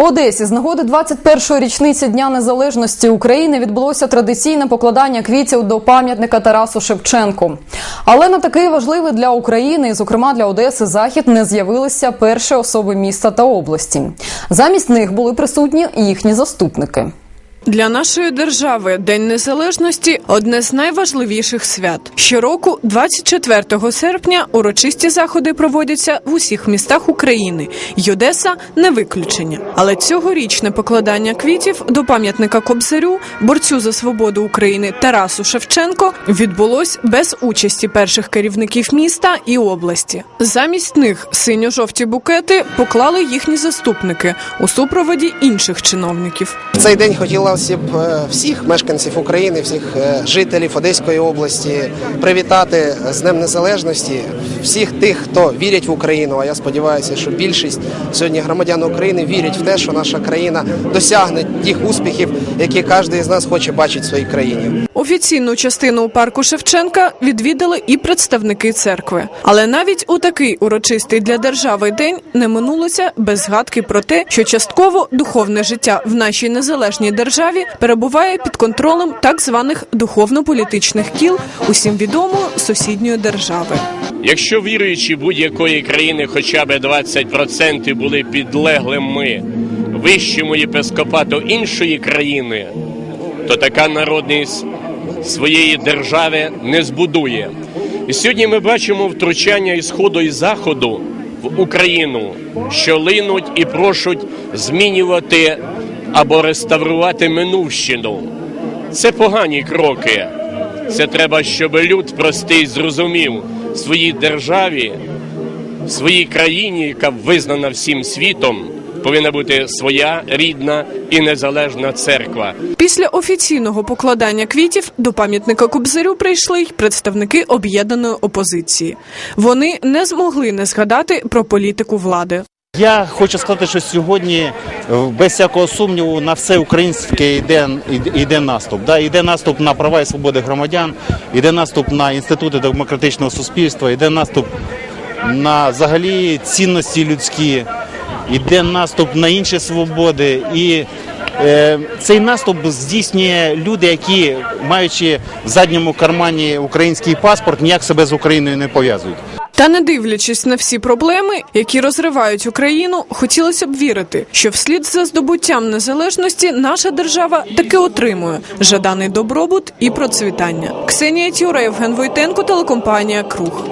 Одесі з нагоди 21-ї річниці Дня Незалежності України відбулося традиційне покладання квітів до пам'ятника Тарасу Шевченку. Але на такий важливий для України, і, зокрема для Одеси, захід не з'явилися перші особи міста та області. Замість них були присутні їхні заступники. Для нашої держави День Незалежності одне з найважливіших свят. Щороку, 24 серпня, урочисті заходи проводяться в усіх містах України. й Одеса не виключення. Але цьогорічне покладання квітів до пам'ятника Кобзарю, борцю за свободу України Тарасу Шевченко, відбулось без участі перших керівників міста і області. Замість них синьо-жовті букети поклали їхні заступники у супроводі інших чиновників. Цей день хотілося б е, всіх мешканців України, всіх е, жителів Одеської області привітати з Днем Незалежності, всіх тих, хто вірять в Україну. А я сподіваюся, що більшість сьогодні громадян України вірять в те, що наша країна досягне тих успіхів, які кожен з нас хоче бачити в своїй країні. Офіційну частину у парку Шевченка відвідали і представники церкви. Але навіть у такий урочистий для держави день не минулося без згадки про те, що частково духовне життя в нашій незалежній державі перебуває під контролем так званих духовно-політичних кіл усім відомої сусідньої держави. Якщо віруючі будь-якої країни хоча б 20% були підлеглими вищому єпископату іншої країни, то така народність своєї держави не збудує. І сьогодні ми бачимо втручання і сходу і заходу в Україну, що линуть і прошуть змінювати або реставрувати минувщину. Це погані кроки. Це треба, щоб люд простий зрозумів своїй державі, своїй країні, яка визнана всім світом, повинна бути своя рідна і незалежна церква. Після офіційного покладання квітів до пам'ятника Кобзарю прийшли й представники об'єднаної опозиції. Вони не змогли не згадати про політику влади. Я хочу сказати, що сьогодні е, без всякого сумніву на все українське йде, йде наступ. Да? Йде наступ на права і свободи громадян, йде наступ на інститути демократичного суспільства, йде наступ на взагалі цінності людські, йде наступ на інші свободи. І е, цей наступ здійснює люди, які, маючи в задньому кармані український паспорт, ніяк себе з Україною не пов'язують. Та не дивлячись на всі проблеми, які розривають Україну, хотілося б вірити, що вслід за здобуттям незалежності наша держава таки отримує жаданий добробут і процвітання. Ксенія Тюра, Євген Войтенко, телекомпанія Круг.